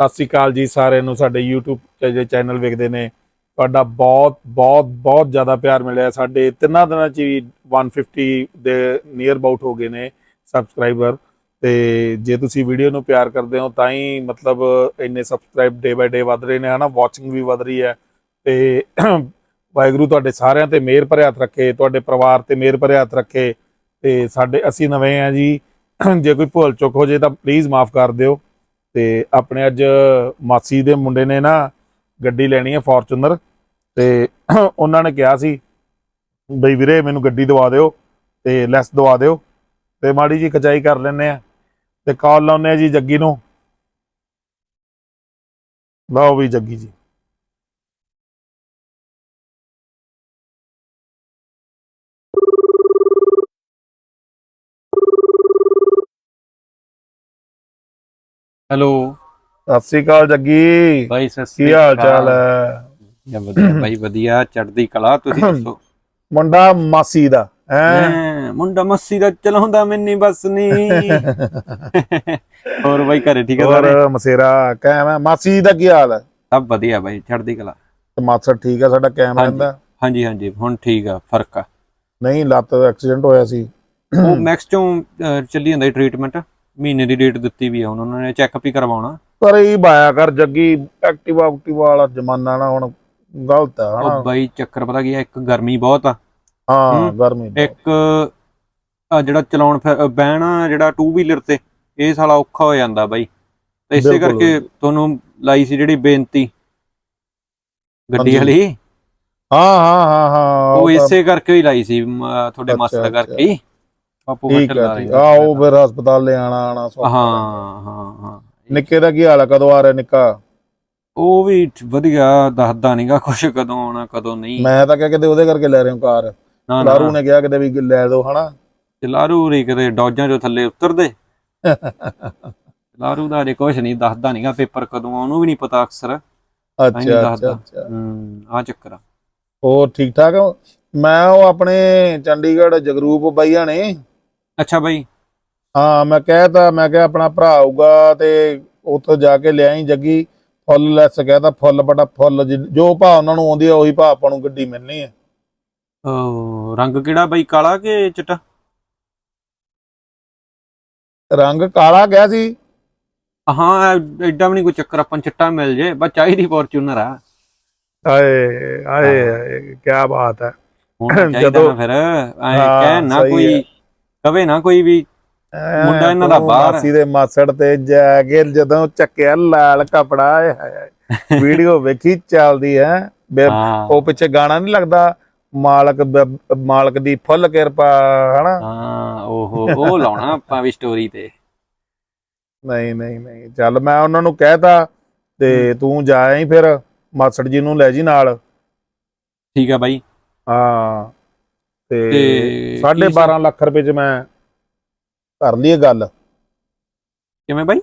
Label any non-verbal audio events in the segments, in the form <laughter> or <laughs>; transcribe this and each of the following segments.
ਸਤਿ ਸ਼੍ਰੀ ਅਕਾਲ ਜੀ ਸਾਰਿਆਂ ਨੂੰ, ਸਾਡੇ YouTube ਜਿਹੜੇ ਚੈਨਲ ਵੇਖਦੇ ਨੇ, ਤੁਹਾਡਾ ਬਹੁਤ ਬਹੁਤ ਬਹੁਤ ਜ਼ਿਆਦਾ ਪਿਆਰ ਮਿਲਿਆ ਸਾਡੇ ਤਿੰਨਾਂ ਦਿਨਾਂ ਚ ਹੀ 150 ਦੇ ਨੀਅਰ ਅਬਾਊਟ ਹੋ ਗਏ ਨੇ ਸਬਸਕ੍ਰਾਈਬਰ ਤੇ ਜੇ ਤੁਸੀਂ ਵੀਡੀਓ ਨੂੰ ਪਿਆਰ ਕਰਦੇ ਹੋ, ਤਾਂ ਹੀ ਮਤਲਬ ਇੰਨੇ ਸਬਸਕ੍ਰਾਈਬ ਡੇ ਬਾਏ ਡੇ ਵਧ ਰਹੇ ਨੇ, ਹਨਾ? ਵਾਚਿੰਗ ਵੀ ਵਧ ਰਹੀ ਹੈ। ਤੇ <clears throat> ਵਾਹਿਗੁਰੂ ਤੁਹਾਡੇ ਸਾਰਿਆਂ ਤੇ ਮਿਹਰ ਭਰਿਆ ਹੱਥ ਰੱਖੇ, ਤੁਹਾਡੇ ਪਰਿਵਾਰ ਤੇ ਮਿਹਰ ਭਰਿਆ ਹੱਥ ਰੱਖੇ। ਤੇ ਸਾਡੇ, ਅਸੀਂ ਨਵੇਂ ਆ ਜੀ। <clears throat> ਜੇ ਕੋਈ ਭੁੱਲ ਚੁੱਕ ਹੋ ਜੇ ਤਾਂ ਪਲੀਜ਼ ਮਾਫ ਕਰ ਦਿਓ। ਤੇ ਆਪਣੇ ਅੱਜ ਮਾਸੀ ਦੇ ਮੁੰਡੇ ਨੇ ਨਾ ਗੱਡੀ ਲੈਣੀ ਹੈ ਫੋਰਚੂਨਰ ਤੇ <clears throat> ਉਹਨਾਂ ਨੇ ਕਿਹਾ ਸੀ, ਬਈ ਵੀਰੇ ਮੈਨੂੰ ਗੱਡੀ ਦਵਾ ਦਿਓ ਤੇ ਲੈਸ ਦਵਾ ਦਿਓ ਤੇ ਮਾੜੀ ਜੀ ਖਚਾਈ ਕਰ ਲੈਨੇ ਆ ਤੇ ਕਾਲ ਲਾਉਨੇ ਆ ਜੀ ਜੱਗੀ ਨੂੰ। ਲਓ ਵੀ ਜੱਗੀ ਜੀ। ਹੈਲੋ। ਸਤਿ ਸ੍ਰੀ ਅਕਾਲ ਜੱਗੀ। ਬਾਈ ਸਤਿ ਸ੍ਰੀ ਕੀ ਹਾਲ। ਚਾਲ ਹੈ? ਜਾਂ ਵਧੀਆ ਬਾਈ ਵਧੀਆ। ਚੜ੍ਹਦੀ ਕਲਾ ਤੁਸੀਂ ਦੱਸੋ? <clears throat> ਮੁੰਡਾ ਮਾਸੀ ਦਾ ਹੈ? ਮੁੰਡਾ ਮੱਸੀ ਦਾ ਚਲਾਉਂਦਾ ਮੈਨੀ ਬਸ ਨਹੀਂ <laughs> ਹੋਰ ਬਾਈ ਘਰੇ ਠੀਕ ਹੈ ਸਾਰੇ? ਹੋਰ ਮਸੇਰਾ ਕਾਇਮ ਹੈ? ਮਾਸੀ ਦਾ ਕੀ ਹਾਲ ਹੈ? ਸਭ ਵਧੀਆ ਬਾਈ ਚੜ੍ਹਦੀ ਕਲਾ। ਤੇ ਮਾਸੜ ਠੀਕ ਹੈ ਸਾਡਾ ਕਾਇਮ। ਰਹਿੰਦਾ? ਹਾਂਜੀ ਹਾਂਜੀ ਹੁਣ ਠੀਕ ਆ ਫ਼ਰਕ ਆ। ਨਹੀਂ ਲੱਤ ਐਕਸੀਡੈਂਟ ਹੋਇਆ ਸੀ। ਉਹ ਮੈਕਸ ਚੋਂ ਚੱਲੀ ਜਾਂਦਾ ਟ੍ਰੀਟਮੈਂਟ। ਮਹੀਨੇ ਦੀ ਡੇਟ ਦਿੱਤੀ ਵੀ ਆ ਹੁਣ ਉਹਨਾਂ ਨੇ ਚੈੱਕਅਪ ਹੀ ਕਰਵਾਉਣਾ ਪਰ ਇਹ ਬਾਇਆ ਕਰ ਜੱਗੀ ਐਕਟਿਵਾ ਐਕਟਿਵਾ ਵਾਲਾ ਜ਼ਮਾਨਾ ਨਾ ਹੁਣ ਗਲਤ ਹਨਾ ਉਹ ਬਾਈ ਚੱਕਰ ਪਤਾ ਕੀ ਆ ਇੱਕ ਗਰਮੀ ਬਹੁਤ ਆ ਹਾਂ। ਗਰਮੀ। ਇੱਕ ਆ ਜਿਹੜਾ ਚਲਾਉਣ ਬਹਿਣਾ ਜਿਹੜਾ 2 ਵੀਲਰ ਤੇ ਇਹ ਸਾਲਾ ਔਖਾ ਹੋ ਜਾਂਦਾ ਬਾਈ ਤੇ ਇਸੇ। ਕਰਕੇ ਤੁਹਾਨੂੰ ਲਾਈ ਸੀ ਜਿਹੜੀ ਬੇਨਤੀ ਗੱਡੀ। ਵਾਲੀ ਹਾਂ ਹਾਂ ਹਾਂ ਹਾਂ ਉਹ ਇਸੇ ਕਰਕੇ ਹੀ ਲਾਈ ਸੀ ਤੁਹਾਡੇ ਮਾਸਟਰ ਅੱਛਾ। ਕਰਕੇ ਹੀ ਪਾਪੂ ਠੀਕ ਹੈ ਠੀਕ ਆ। ਉਹ ਫਿਰ ਹਸਪਤਾਲ ਲੈ ਆਣਾ ਆਣਾ ਸੌਖਾ ਹਾਂ। ਹਾਂ ਹਾਂ। ਨਿੱਕੇ ਦਾ ਕੀ ਹਾਲ ਹੈ ਕਦੋਂ ਆ ਰਿਹਾ ਨਿੱਕਾ? ਉਹ ਵੀ ਵਧੀਆ ਦੱਸਦਾ ਨਹੀਂਗਾ ਕੁਛ ਕਦੋਂ ਆਉਣਾ ਕਦੋਂ ਨਹੀਂ। ਮੈਂ ਤਾਂ ਕਿਹਾ ਕਿਤੇ ਉਹਦੇ ਕਰਕੇ ਲੈ ਰਹੇ ਹਾਂ ਕਾਰ ਲਾਰੂ ਨਾ ਕਿਹਾ ਕਿਤੇ ਵੀ ਲੈ ਦਿਓ ਹਨਾ? ਲਾਰੂ ਰੀ ਕਦੇ ਡੌਜਾਂ ਚੋਂ ਥੱਲੇ ਉਤਰਦੇ। ਲਾਰੂ ਦਾ ਜੇ ਕੁਛ ਨਹੀਂ ਦੱਸਦਾ ਨਹੀਂਗਾ ਪੇਪਰ ਕਦੋਂ ਆ ਉਹਨੂੰ ਵੀ ਨਹੀਂ ਪਤਾ ਅਕਸਰ। ਅੱਛਾ ਅੱਛਾ ਹੂੰ ਆ ਚੱਕਰ ਆ। ਹੋਰ ਠੀਕ ਠਾਕ ਮੈਂ ਉਹ ਆਪਣੇ ਚੰਡੀਗੜ੍ਹ ਜਗਰੂਪ ਬਾਈਆਂ ਨੇ ਅੱਛਾ ਬਾਈ। ਹਾਂ ਮੈਂ ਕਹਿਤਾ ਮੈਂ ਕਿਹਾ ਆਪਣਾ ਭਰਾ ਆਊਗਾ ਤੇ ਉੱਥੋਂ ਜਾ ਕੇ ਲਿਆਈ ਜੱਗੀ। ਫੁੱਲ ਲੈਸ ਕਹਿਤਾ ਫੁੱਲ ਬਟਾ ਫੁੱਲ ਜਿ- ਜੋ ਭਾ ਉਹਨਾਂ ਨੂੰ ਆਉਂਦੀ ਆ ਉਹੀ ਭਾ ਆਪਾਂ ਨੂੰ ਗੱਡੀ ਮਿਲਣੀ ਉਹ ਰੰਗ ਕਿਹੜਾ ਬਾਈ ਕਾਲਾ ਕਿ ਚਿੱਟਾ? ਰੰਗ ਕਾਲਾ ਗਿਆ ਸੀ। ਹਾਂ ਐਡਾ ਵੀ ਨਹੀਂ ਕੋਈ ਚੱਕਰ ਆਪਾਂ ਚਿੱਟਾ ਮਿਲ ਜੇ ਬਸ ਚਾਹੀਦੀ ਫੋਰਚੂਨਰ ਆ। ਹਾਏ ਹਾਏ ਕੀ ਬਾਤ ਹੈ ਜਦੋਂ- ਫਿਰ ਐ ਹਾਂ, ਕਹਿ ਨਾ ਕੋਈ ਕਵੇ ਨਾ ਕੋਈ ਵੀ ਮੁੰਡਾ ਇਹਨਾਂ ਦਾ ਬਾਹਰ ਹੈ। ਮਾਸੀ ਦੇ ਮਾਸੜ ਤੇ ਜਾ ਕੇ ਜਦੋਂ ਚੱਕਿਆ ਲਾਲ ਕਪੜਾ ਆਏ ਹਾਏ <laughs> ਵੀਡੀਓ ਵੇਖੀ ਚੱਲਦੀ ਹੈ। ਹਾਂ। ਉਹ ਪਿੱਛੇ ਗਾਣਾ ਨਹੀਂ ਲੱਗਦਾ? ਮਾਲਕ ਮਾਲਕ ਦੀ ਫੁੱਲ ਕਿਰਪਾ ਹਨਾ? ਹਾਂ ਉਹ ਉਹ ਲਾਉਣਾ ਆਪਾਂ ਵੀ ਸਟੋਰੀ ਤੇ। ਨਹੀਂ ਨਹੀਂ ਨਹੀਂ। ਚੱਲ ਮੈਂ ਉਹਨਾਂ ਨੂੰ ਕਹਿਤਾ ਤੇ ਤੂੰ ਜਾ ਆਈ ਫਿਰ ਮਾਸੜ ਜੀ ਨੂੰ ਲੈ ਜੀ ਨਾਲ। ਠੀਕ ਆ ਬਾਈ। ਹਾਂ। ਤੇ ਤੇ ਸਾਢੇ ਕੀ 12 ਲੱਖ ਰੁਪਏ ਚ ਮੈਂ ਕਰ ਲਈ ਇਹ ਗੱਲ। ਕਿਵੇਂ ਬਾਈ?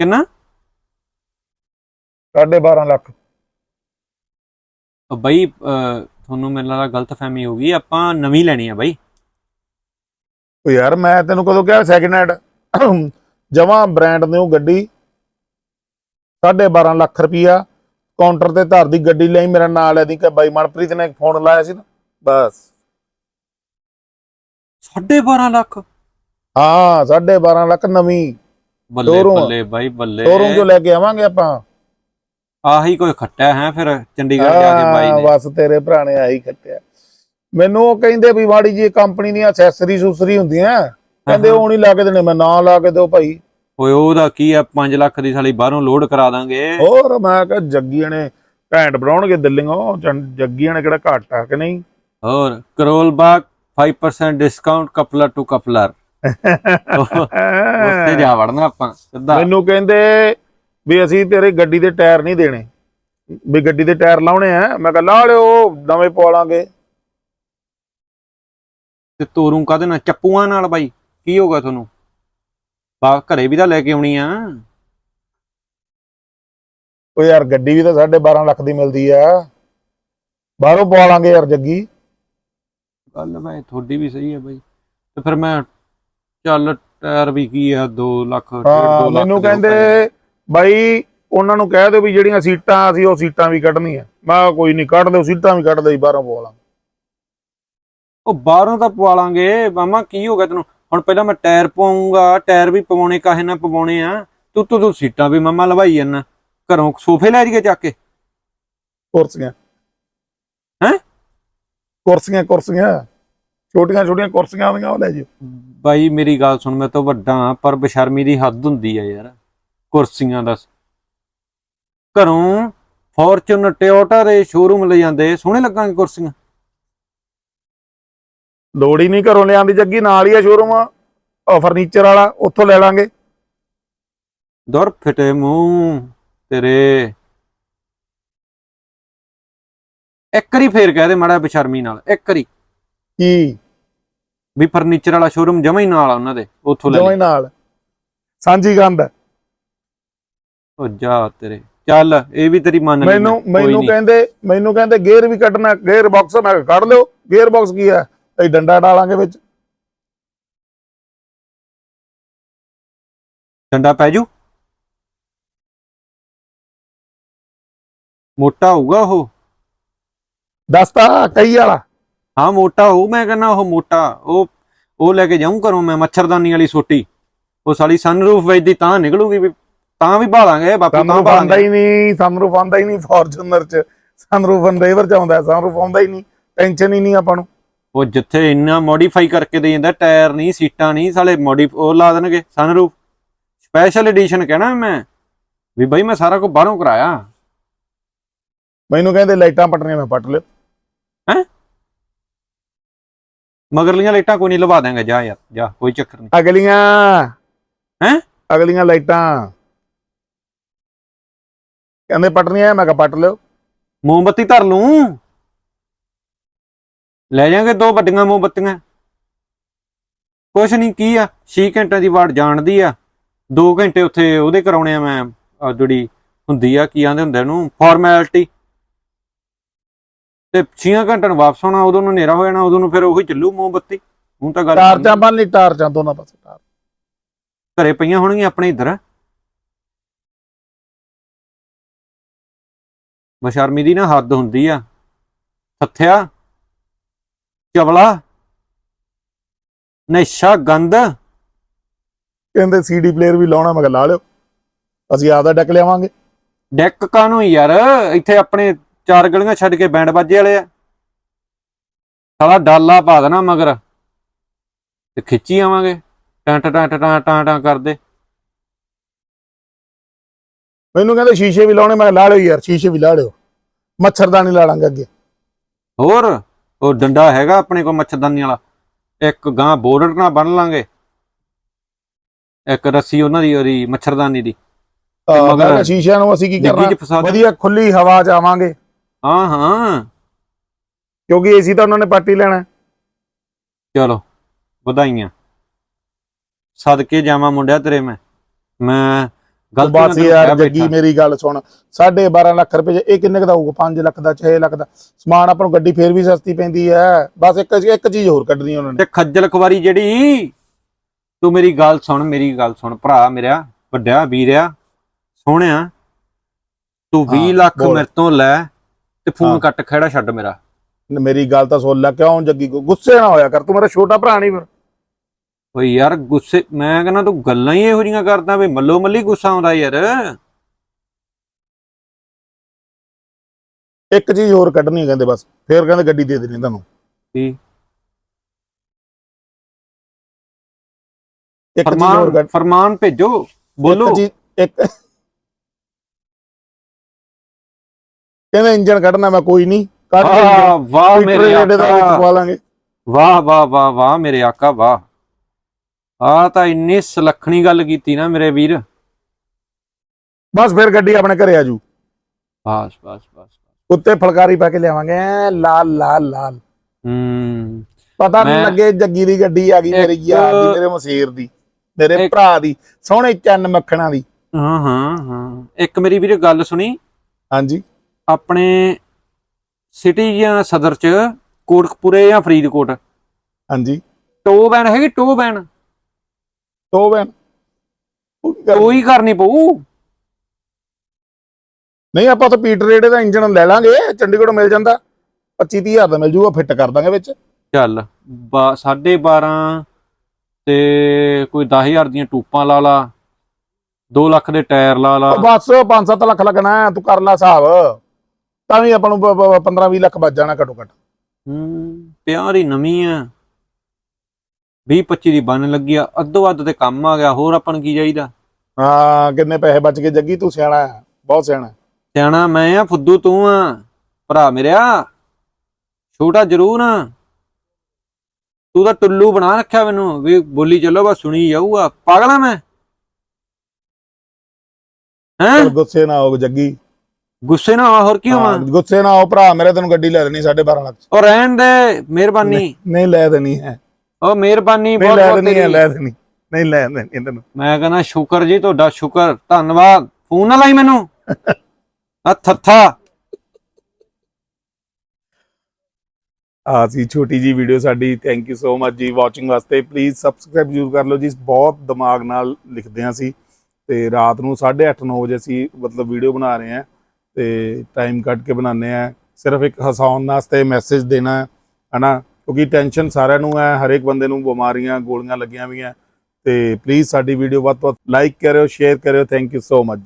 ਕਿੰਨਾ? ਸਾਢੇ 12 ਲੱਖ। ਉਹ ਬਾਈ ਤੁਹਾਨੂੰ ਮੇਰੇ ਨਾਲ ਗਲਤਫਹਿਮੀ ਹੋ ਗਈ ਆਪਾਂ ਨਵੀਂ ਲੈਣੀ ਆ ਬਾਈ। ਉਹ ਯਾਰ ਮੈਂ ਤੈਨੂੰ ਕਦੋਂ ਕਿਹਾ ਸੈਕਿੰਡ ਹੈਂਡ ਜਮਾ ਬ੍ਰਾਂਡ ਨਿਊ ਗੱਡੀ ਸਾਢੇ 12 ਲੱਖ ਰੁਪਈਆ। ਕਾਊਂਟਰ ਤੇ ਧਰ ਦੀ ਗੱਡੀ ਲਈ ਮੇਰਾ ਨਾਲ ਇਹਦੀ ਕਿ ਬਾਈ ਮਨਪ੍ਰੀਤ ਨੇ ਫੋਨ ਲਾਇਆ ਸੀ ਨਾ। ਬਸ। 12.5 ਲੱਖ? ਹਾਂ ਸਾਢੇ 12 ਲੱਖ ਨਵੀਂ। ਬੱਲੇ ਬਾਈ ਬੱਲੇ। ਸ਼ੋਰੂਮ ਚੋਂ ਲੈ ਕੇ ਆਵਾਂਗੇ ਆਪਾਂ। ਆਹੀ ਕੋਈ ਖੱਟਾ ਹੈ ਫਿਰ ਚੰਡੀਗੜ੍ਹ ਜਾ ਕੇ ਬਾਈ ਹਾਂ, ਨੇ। ਬਸ ਤੇਰੇ ਭਰਾ ਨੇ ਆਹੀ ਖੱਟਿਆ। ਮੈਨੂੰ ਉਹ ਕਹਿੰਦੇ ਵੀ ਮਾੜੀ ਜੀ ਕੰਪਨੀ ਦੀਆਂ ਐਕਸੈਸਰੀ ਸੁਸਰੀ ਹੁੰਦੀਆਂ। ਕਹਿੰਦੇ। ਉਹ ਨਹੀਂ ਲਾ ਕੇ ਦੇਣੇ ਮੈਂ ਨਾ ਲਾ ਕੇ ਦਿਓ ਭਾਈ। ਓਏ ਉਹਦਾ ਕੀ ਆ? 5 ਲੱਖ ਦੀ ਸਾਲੀ ਬਾਹਰੋਂ ਲੋਡ ਕਰਾ ਦਾਂਗੇ। ਹੋਰ ਮੈਂ ਕਿਹਾ ਜੱਗੀਆਂ ਨੇ ਘੈਂਟ ਬਣਾਉਣਗੇ ਦਿੱਲੀੋਂ ਚੰ- ਜੱਗੀਆਂ ਨੇ ਕਿਹੜਾ ਘੱਟ ਆ ਕਿ ਨਹੀਂ? ਹੋਰ Karol Bagh 5% discount coupler to ਕਪਲਰ ਉੱਥੇ ਜਾ ਵੜਨਾ ਆਪਾਂ ਸਿੱਧਾ। ਮੈਨੂੰ ਕਹਿੰਦੇ ਵੀ ਅਸੀਂ ਤੇਰੇ ਗੱਡੀ ਦੇ ਟਾਇਰ ਨਹੀਂ ਦੇਣੇ। ਵੀ ਗੱਡੀ ਦੇ ਟਾਇਰ ਲਾਉਣੇ ਆ ਮੈਂ ਕਿਹਾ ਲਾ ਲਿਓ ਨਵੇਂ ਪਵਾ ਲਾਂਗੇ ਤੇ ਤੋਰੂ ਕਾਹਦੇ ਨਾਲ? ਚੱਪੂਆਂ ਨਾਲ ਬਾਈ ਕੀ ਹੋਗਾ ਤੁਹਾਨੂੰ? ਬਾ ਘਰੇ ਵੀ ਤਾਂ ਲੈ ਕੇ ਆਉਣੀ ਆ। ਉਹ ਯਾਰ ਗੱਡੀ ਵੀ ਤਾਂ 12.5 ਲੱਖ ਦੀ ਮਿਲਦੀ ਆ। ਬਾਹਰੋਂ ਪਵਾ ਲਾਂਗੇ ਯਾਰ ਜੱਗੀ। ਗੱਲ ਮੈਂ ਤੁਹਾਡੀ ਵੀ ਸਹੀ ਹੈ ਬਾਈ। ਤੇ ਫਿਰ ਮੈਂ ਚੱਲ ਟਾਇਰ ਵੀ ਕੀ ਆ 2 ਲੱਖ ਮੈਨੂੰ। ਕਹਿੰਦੇ ਬਾਈ ਉਹਨਾਂ ਨੂੰ ਕਹਿ ਦਿਓ ਵੀ ਜਿਹੜੀਆਂ ਸੀਟਾਂ ਅਸੀਂ ਉਹ ਸੀਟਾਂ ਵੀ ਕੱਢਣੀਆਂ। ਮੈਂ ਕਿਹਾ ਕੋਈ ਨਹੀਂ ਕੱਢ ਦਿਓ ਸੀਟਾਂ ਵੀ ਕੱਢ ਜੀ ਬਾਹਰੋਂ ਬੋਲਾਂ ਉਹ ਬਾਹਰੋਂ ਤਾਂ ਪਵਾ ਲਾਂਗੇ। ਮਾਮਾ ਕੀ ਹੋ ਗਿਆ ਤੈਨੂੰ? ਹੁਣ ਪਹਿਲਾਂ ਮੈਂ ਟਾਇਰ ਪਵਾਉਂਗਾ ਟਾਇਰ ਵੀ ਪਵਾਉਣੇ ਕਾਹੇ ਨਾਲ ਪਵਾਉਣੇ ਆ। ਤੂੰ ਤੂੰ ਤੂੰ ਸੀਟਾਂ ਵੀ ਮਾਮਾ ਲਵਾਈ ਜਾਂਦਾ ਘਰੋਂ ਸੋਫੇ ਲੈ ਜੀਏ ਚੱਕ ਕੇ। ਕੁਰਸੀਆਂ। ਹੈਂ? ਕੁਰਸੀਆਂ ਕੁਰਸੀਆਂ। ਛੋਟੀਆਂ ਛੋਟੀਆਂ ਕੁਰਸੀਆਂ ਆਉਂਦੀਆਂ ਉਹ ਲੈ ਜਿਓ ਬਾਈ ਮੇਰੀ ਗੱਲ ਸੁਣ ਮੈਂ ਤਾਂ ਵੱਡਾ ਪਰ ਬਸ਼ਰਮੀ ਦੀ ਹੱਦ ਹੁੰਦੀ ਆ ਯਾਰ ਕੁਰਸੀਆਂ ਦਾ। ਘਰੋਂ ਫੋਰਚੂਨਰ ਟੋਇਓਟਾ ਦੇ ਸ਼ੋਰੂਮ ਲੈ ਜਾਂਦੇ ਸੋਹਣੇ ਲੱਗਾਂਗੇ ਕੁਰਸੀਆਂ। ਲੋੜ ਹੀ ਨਹੀਂ ਘਰੋਂ ਲਿਆਂਦੀ ਜੱਗੀ ਨਾਲ ਹੀ ਆ ਸ਼ੋਰੂਮ ਫਰਨੀਚਰ ਵਾਲਾ ਉੱਥੋਂ ਲੈ ਲਾਂਗੇ ਦੁਰ ਫਿਟੇ ਮੂੰਹ ਤੇਰੇ ਇੱਕ ਵਾਰੀ ਫੇਰ ਕਹਿ ਦੇ ਮਾੜਾ ਬਸ਼ਰਮੀ ਨਾਲ ਇੱਕ ਵਾਰੀ ਕੀ ਵੀ ਫਰਨੀਚਰ ਵਾਲਾ ਸ਼ੋਰੂਮ ਜਮਾ ਹੀ ਨਾਲ ਆ ਉਹਨਾਂ ਦੇ ਉੱਥੋਂ ਲੈ ਲਈ। ਨਾਲ ਸਾਂਝੀ ਗੰਦ ਹੈ। ਉਹ ਜਾ ਤੇਰੇ ਚੱਲ ਇਹ ਵੀ ਤੇਰੀ ਮੰਨ ਲਈ ਮੈਨੂੰ ਕੋਈ ਮੈਨੂੰ ਨੀ। ਕਹਿੰਦੇ ਮੈਨੂੰ ਕਹਿੰਦੇ ਗੇਅਰ ਵੀ ਕੱਢਣਾ ਗੇਅਰ ਬਾਕਸ ਮੈਂ ਕਿਹਾ ਕੱਢ ਲਿਓ ਗੇਅਰ ਬਾਕਸ ਕੀ ਹੈ ਅਸੀਂ ਡੰਡਾ ਡਾਲਾਂਗੇ ਵਿੱਚ। ਡੰਡਾ ਪੈ ਜੂ? ਮੋਟਾ ਹੋਊਗਾ ਉਹ? ਦੱਸਤਾ ਕਈ ਵਾਲਾ। ਹਾਂ ਮੋਟਾ ਹੋਊ ਮੈਂ ਕਹਿੰਦਾ ਉਹ ਮੋਟਾ ਉਹ ਉਹ ਲੈ ਕੇ ਜਾਊਂ ਘਰੋਂ ਮੈਂ ਮੱਛਰਦਾਨੀ ਵਾਲੀ ਸੋਟੀ। ਉਹ ਸਾਲੀ ਸਨਰੂਫ ਵੱਜਦੀ ਤਾਂ ਨਿਕਲੂਗੀ ਵੀ ਤਾਂ ਵੀ ਭਾਲਾਂਗੇ ਬਾਪੂ ਤਾਂ ਸਨਰੂਫ ਭਾਲਾਂਗੇ। ਹੀ ਨਹੀਂ ਸਨਰੂਫ ਆਉਂਦਾ ਹੀ ਨਹੀਂ ਫੋਰਚੂਨਰ ਚ। ਸਨਰੂਫ ਅੰਡੇਵਰ ਚ ਆਉਂਦਾ ਸਨਰੂਫ ਆਉਂਦਾ ਹੀ ਨਹੀਂ ਟੈਨਸ਼ਨ ਹੀ ਨਹੀਂ ਆਪਾਂ ਨੂੰ। ਉਹ ਜਿੱਥੇ ਇੰਨਾ ਮੋਡੀਫਾਈ ਕਰਕੇ ਦੇ ਜਾਂਦਾ ਟਾਇਰ ਨਹੀਂ ਸੀਟਾਂ ਨਹੀਂ ਸਾਲੇ ਮੋਡੀ ਉਹ ਲਾ ਦੇਣਗੇ ਸਨਰੂਫ ਸਪੈਸ਼ਲ ਐਡੀਸ਼ਨ ਕਹਿਣਾ ਮੈਂ ਵੀ ਬਈ ਮੈਂ ਸਾਰਾ ਕੁਝ ਬਾਹਰੋਂ ਕਰਾਇਆ। ਮੈਨੂੰ ਕਹਿੰਦੇ ਲਾਈਟਾਂ ਪਟਣੀਆਂ ਮੈਂ ਪੱਟ ਲਿਓ ਮਗਰਲੀਆਂ ਲਾਈਟਾਂ ਕੋਈ ਨਹੀਂ ਲਵਾ ਦਾਂਗਾ ਜਾ ਯਾਰ ਜਾ ਕੋਈ ਚੱਕਰ ਨਹੀਂ। ਅਗਲੀਆਂ। ਹੈਂ? ਅਗਲੀਆਂ ਲਾਈਟਾਂ। ਕਹਿੰਦੇ ਪਟਣੀਆਂ ਮੈਂ ਕਿਹਾ ਪੱਟ ਲਿਓ। ਮੋਮਬੱਤੀ ਧਰ ਲੂੰ ਲੈ ਜਾਾਂਗੇ ਦੋ ਵੱਡੀਆਂ ਮੋਮਬੱਤੀਆਂ। ਕੁਛ ਨਹੀਂ ਕੀ ਆ? 6 ਘੰਟਿਆਂ ਦੀ ਵਾਟ ਜਾਣਦੀ ਆ। 2 ਘੰਟੇ ਉੱਥੇ ਉਹਦੇ ਕਰਾਉਣੇ ਆ ਮੈਂ ਜਿਹੜੀ ਹੁੰਦੀ ਆ ਕੀ ਆਂਦੇ ਹੁੰਦੇ ਨੂੰ ਫਾਰਮੈਲਿਟੀ ਤੇ 6 ਘੰਟਿਆਂ ਨੂੰ ਵਾਪਸ ਆਉਣਾ ਉਦੋਂ ਨੂੰ ਹਨੇਰਾ ਹੋ ਜਾਣਾ ਉਦੋਂ ਨੂੰ ਫਿਰ ਉਹੀ ਚੱਲੂ ਮੋਮਬੱਤੀ। ਹੁਣ ਤਾਂ ਗੱਲ ਟਾਰਚਾਂ ਬੰਨ ਲਈ ਟਾਰਚਾਂ ਦੋਨਾਂ ਪਾਸੇ ਟਾਰ। ਘਰੇ ਪਈਆਂ ਹੋਣਗੀਆਂ ਆਪਣੇ ਇੱਧਰ। ਬਸ਼ਰਮੀ ਦੀ ਨਾ ਹੱਦ ਹੁੰਦੀ ਆ। ਥੱਥਿਆ ਚਵਲਾ ਨਸ਼ਾ ਗੰਦ? ਕਹਿੰਦੇ ਸੀਡੀ ਪਲੇਅਰ ਵੀ ਲਾਉਣਾ ਮੈਂ ਕਿਹਾ ਲਾ ਲਿਓ। ਅਸੀਂ ਆਪਦਾ ਡੱਕ ਲਿਆਵਾਂਗੇ। ਡੈਕ ਕਾਨੂੰ ਯਾਰ? ਇੱਥੇ ਆਪਣੇ ਚਾਰ ਗਲੀਆਂ ਛੱਡ ਕੇ ਬੈਂਡ ਬਾਜੇ ਵਾਲੇ ਆ। ਸਾਲਾ ਡਾਲਾ ਪਾ ਦੇਣਾ ਮਗਰ। ਤੇ ਖਿੱਚੀ ਆਵਾਂਗੇ। ਟਾਂ ਟਾਂ ਟਾਂ ਟਾਂ ਟਾਂ ਟਾਂ ਕਰਦੇ। ਮੈਨੂੰ ਕਹਿੰਦੇ ਸ਼ੀਸ਼ੇ ਵੀ ਲਾਉਣੇ ਮੈਂ ਕਿਹਾ ਲਾ ਲਿਓ ਯਾਰ ਸ਼ੀਸ਼ੇ ਵੀ ਲਾ ਲਿਓ। ਮੱਛਰਦਾਨੀ ਲਾ ਲਾਂਗੇ ਅੱਗੇ। ਹੋਰ? ਉਹ ਡੰਡਾ ਹੈਗਾ ਆਪਣੇ ਕੋਲ ਮੱਛਰਦਾਨੀ ਵਾਲਾ। ਇੱਕ ਗਾਂ ਬੋਰਡਰ ਨਾਲ ਬੰਨ ਲਾਂਗੇ। ਇੱਕ ਰੱਸੀ ਉਹਨਾਂ ਦੀ ਉਹਦੀ ਮੱਛਰਦਾਨੀ ਦੀ। ਮੈਂ ਮਗਰ ਸ਼ੀਸ਼ਿਆਂ ਨੂੰ ਅਸੀਂ ਕੀ ਡਿੱਗੀ ਕਰਨਾ? ਚ ਫਸਾ ਦੇ ਵਧੀਆ ਖੁੱਲੀ ਹਵਾ ਚ ਆਵਾਂਗੇ। ਹਾਂ ਹਾਂ। ਕਿਉਂਕਿ ਏਸੀ ਤਾਂ ਉਹਨਾਂ ਨੇ ਪਾਰਟੀ ਲੈਣਾ ਚਲੋ ਵਧਾਈਆਂ। ਸਦਕੇ ਜਾਵਾਂ ਮੁੰਡਿਆ ਤੇਰੇ ਮੈਂ। ਮੈਂ ਬਸ ਯਾਰ ਜੱਗੀ। ਮੇਰੀ ਗੱਲ ਸੁਣ 12.5 ਲੱਖ ਰੁਪਏ ਇਹ ਕਿੰਨੇ ਦਾ ਹੋਊਗਾ? 5 ਲੱਖ ਦਾ 6 ਲੱਖ ਦਾ। ਸਮਾਨ ਆਪਾਂ ਨੂੰ ਗੱਡੀ ਫੇਰ ਵੀ ਸਸਤੀ ਪੈਂਦੀ ਹੈ। ਬਸ ਇੱਕ ਇੱਕ ਚੀਜ਼ ਹੋਰ ਕੱਢਣੀ ਉਹਨਾਂ ਨੇ। ਤੇ ਖੱਜਲ ਖਵਾਰੀ ਜਿਹੜੀ ਤੂੰ ਮੇਰੀ ਗੱਲ ਸੁਣ ਮੇਰੀ ਗੱਲ ਸੁਣ ਭਰਾ ਮੇਰਾ ਵੱਡਿਆ ਵੀਰਿਆ ਸੋਹਣਿਆ। ਤੂੰ 20 ਹਾਂ, ਲੱਖ। ਮੇਰੇ ਤੋਂ ਲੈ ਤੇ ਫੋਨ। ਕੱਟ ਖੜਾ ਛੱਡ ਮੇਰਾ। ਮੇਰੀ ਗੱਲ ਤਾਂ ਸੁਣ ਲੈ ਕਿਉਂ ਜੱਗੀ ਗੁੱਸੇ ਨਾ ਹੋਇਆ ਕਰ ਤੂੰ ਮੇਰਾ ਛੋਟਾ ਭਰਾ ਨਹੀਂ ਫਿਰ। ਓਏ ਯਾਰ ਗੁੱਸੇ ਮੈਂ ਕਹਿੰਦਾ ਤੂੰ ਗੱਲਾਂ ਹੀ ਇਹੋ ਜੀਆਂ ਕਰਦਾ ਵੀ ਮੱਲੋ ਮੱਲੀ ਗੁੱਸਾ ਆਉਂਦਾ ਯਾਰ। ਇੱਕ ਚੀਜ਼ ਹੋਰ ਕੱਢਣੀ ਹੈ ਕਹਿੰਦੇ ਬਸ ਫੇਰ ਕਹਿੰਦੇ ਗੱਡੀ ਦੇ ਦੇਣੀ ਤੁਹਾਨੂੰ। ਕੀ? ਇੱਕ ਚੀਜ਼ ਹੋਰ ਫਰਮਾਨ ਕੱਢ ਫਰਮਾਨ ਭੇਜੋ ਬੋਲੋ। ਇੱਕ ਚੀਜ਼ ਇੱਕ ਕਹਿੰਦੇ ਇੰਜਨ ਕੱਢਣਾ ਮੈਂ ਕੋਈ ਨਹੀਂ ਕੱਢ ਕੇ ਇੰਜਣ। ਆਹ ਵਾਹ ਮੇਰੇ ਆਕਾ। ਲਾਂਗੇ। ਵਾਹ ਵਾਹ ਵਾਹ ਵਾਹ ਮੇਰੇ ਆਕਾ ਵਾਹ। ਆ ਤਾਂ ਇੰਨੀ ਸੁਲੱਖਣੀ ਗੱਲ ਕੀਤੀ ਨਾ ਮੇਰੇ ਵੀਰ। ਬਸ ਫਿਰ ਗੱਡੀ ਆਪਣੇ ਘਰੇ ਆ ਜੂ। ਬਸ ਬਸ ਬਸ। ਉੱਤੇ ਫਲਕਾਰੀ ਪਾ ਕੇ ਲਿਆਵਾਂਗੇ ਐਂ ਲਾਲ ਲਾਲ ਲਾਲ। ਹੂੰ। ਪਤਾ ਨਹੀਂ ਲੱਗੇ ਜੱਗੀ ਦੀ ਗੱਡੀ ਆ ਗਈ ਮੇਰੀ ਯਾਰ ਦੀ ਮੇਰੇ ਮਸੀਰ ਦੀ ਮੇਰੇ ਭਰਾ ਦੀ ਸੋਹਣੇ ਚੰਨ ਮੱਖਣਾ ਦੀ। ਹਾਂ ਹਾਂ ਹਾਂ। ਇੱਕ ਮੇਰੀ ਵੀਰੇ ਗੱਲ ਸੁਣੀ। ਹਾਂਜੀ। ਆਪਣੇ ਸਿਟੀ ਜਾਂ ਸਦਰ ਚ ਕੋਟਕਪੂਰੇ ਜਾਂ ਫਰੀਦਕੋਟ? ਹਾਂਜੀ। ਟੋ ਬੈਨ ਹੈਗੀ ਟੋ ਬੈਨ ਟੋ ਵੈਨ ਉਹ ਕੀ ਕਰਨੀ? ਪਊ। ਨਹੀਂ ਆਪਾਂ ਤਾਂ ਪੀਟਰ ਰੇੜੇ ਦਾ ਇੰਜਨ ਲੈ ਲਾਂਗੇ ਚੰਡੀਗੜ੍ਹ ਮਿਲ ਜਾਂਦਾ। 25 30 ਹਜ਼ਾਰ ਦਾ ਮਿਲ ਜੂਗਾ ਫਿੱਟ ਕਰ ਦਾਂਗੇ ਵਿੱਚ। ਚੱਲ 12.5 ਤੇ ਕੋਈ 10000 ਦੀਆਂ ਟੂਪਾਂ ਲਾ ਲਾ 2 ਲੱਖ ਦੇ ਟਾਇਰ ਲਾ ਲਾ। ਬਸ 5-7 ਲੱਖ ਲੱਗਣਾ ਹੈ, ਤੂੰ ਕਰ ਲੈ ਹਿਸਾਬ। ਤਾਂ ਵੀ ਆਪਾਂ ਨੂੰ 15-20 ਲੱਖ ਬਚ ਜਾਣਾ ਘੱਟੋ ਘੱਟ। ਹੂੰ ਪਿਆਰ ਹੀ ਨਵੀਂ ਆ। 20 25 ਦੀ ਬਣ ਲੱਗੀ ਆ ਅੱਧੋ ਅੱਧ ਤੇ ਕੰਮ ਆ ਗਿਆ ਹੋਰ ਆਪਾਂ ਨੂੰ ਕੀ ਚਾਹੀਦਾ? ਹਾਂ ਕਿੰਨੇ ਪੈਸੇ ਬਚ ਗਏ? ਜੱਗੀ ਤੂੰ ਸਿਆਣਾ ਹੈ, ਬਹੁਤ ਸਿਆਣਾ। ਹੈ। ਸਿਆਣਾ ਮੈਂ ਆ ਫੁੱਦੂ ਤੂੰ ਆ ਭਰਾ ਮੇਰਿਆ। ਛੋਟਾ ਜ਼ਰੂਰ ਆ। ਤੂੰ ਤਾਂ ਟੁੱਲੂ ਬਣਾ ਰੱਖਿਆ ਮੈਨੂੰ। ਵੀ ਬੋਲੀ ਚੱਲੋ ਬਸ ਸੁਣੀ ਜਾਊਗਾ। ਪਾਗਲ ਆ ਮੈਂ। ਹੈਂ? ਚੱਲ ਗੁੱਸੇ ਨਾ ਹੋ ਜੱਗੀ। ਗੁੱਸੇ ਨਾ ਆ ਹੋਰ ਕੀ ਹੋਵਾਂ? ਹਾਂ, ਗੁੱਸੇ ਨਾ ਹੋ ਭਰਾ ਮੇਰੇ ਤੈਨੂੰ ਗੱਡੀ ਲੈ ਦੇਣੀ 12.5 ਲੱਖ। ਚ। ਉਹ ਰਹਿਣ ਦੇ ਮਿਹਰਬਾਨੀ। ਨਹੀਂ ਲੈ ਦੇਣੀ ਹੈ। ਉਹ ਮਿਹਰਬਾਨੀ ਨਹੀਂ ਬਹੁਤ ਲੈ ਬਹੁਤ ਦੇਣੀ ਹੈ ਤੇਰੀ। ਲੈ ਦੇਣੀ। ਨਹੀਂ ਲੈ ਦੇਣੀ ਹੈ ਤੈਨੂੰ ਮੈਂ ਕਹਿੰਦਾ ਸ਼ੁਕਰ ਜੀ ਤੁਹਾਡਾ ਸ਼ੁਕਰ। ਧੰਨਵਾਦ। ਫੋਨ ਨਾ ਲਾਈ ਮੈਨੂੰ। ਆ ਥੱਥਾ। ਆ ਸੀ ਛੋਟੀ ਜੀ ਵੀਡੀਓ ਸਾਡੀ। ਥੈਂਕ ਯੂ ਸੋ ਮਚ ਜੀ ਵਾਚਿੰਗ ਵਾਸਤੇ। ਪਲੀਜ਼ ਸਬਸਕ੍ਰਾਈਬ ਜ਼ਰੂਰ ਕਰ ਲਓ ਜੀ। ਬਹੁਤ ਦਿਮਾਗ ਨਾਲ ਲਿਖਦੇ ਹਾਂ ਅਸੀਂ। ਤੇ ਰਾਤ ਨੂੰ 8:30 9 ਵਜੇ ਅਸੀਂ ਮਤਲਬ ਵੀਡੀਓ ਬਣਾ ਰਹੇ ਹਾਂ। ਤੇ ਟਾਈਮ ਕੱਢ ਕੇ ਬਣਾਉਂਦੇ ਆ ਸਿਰਫ ਇੱਕ ਹਸਾਉਣ ਵਾਸਤੇ ਮੈਸੇਜ ਦੇਣਾ ਹੈ ਹਨਾ? ਕਿਉਂਕਿ ਟੈਨਸ਼ਨ ਸਾਰਿਆਂ ਨੂੰ ਹੈ, ਹਰੇਕ ਬੰਦੇ ਨੂੰ ਬਿਮਾਰੀਆਂ, ਗੋਲੀਆਂ ਲੱਗੀਆਂ ਵੀ ਹੈ। ਤੇ ਪਲੀਜ਼ ਸਾਡੀ ਵੀਡੀਓ ਵੱਧ ਤੋਂ ਵੱਧ ਲਾਈਕ ਕਰਿਓ ਸ਼ੇਅਰ ਕਰਿਓ ਥੈਂਕ ਯੂ ਸੋ ਮਚ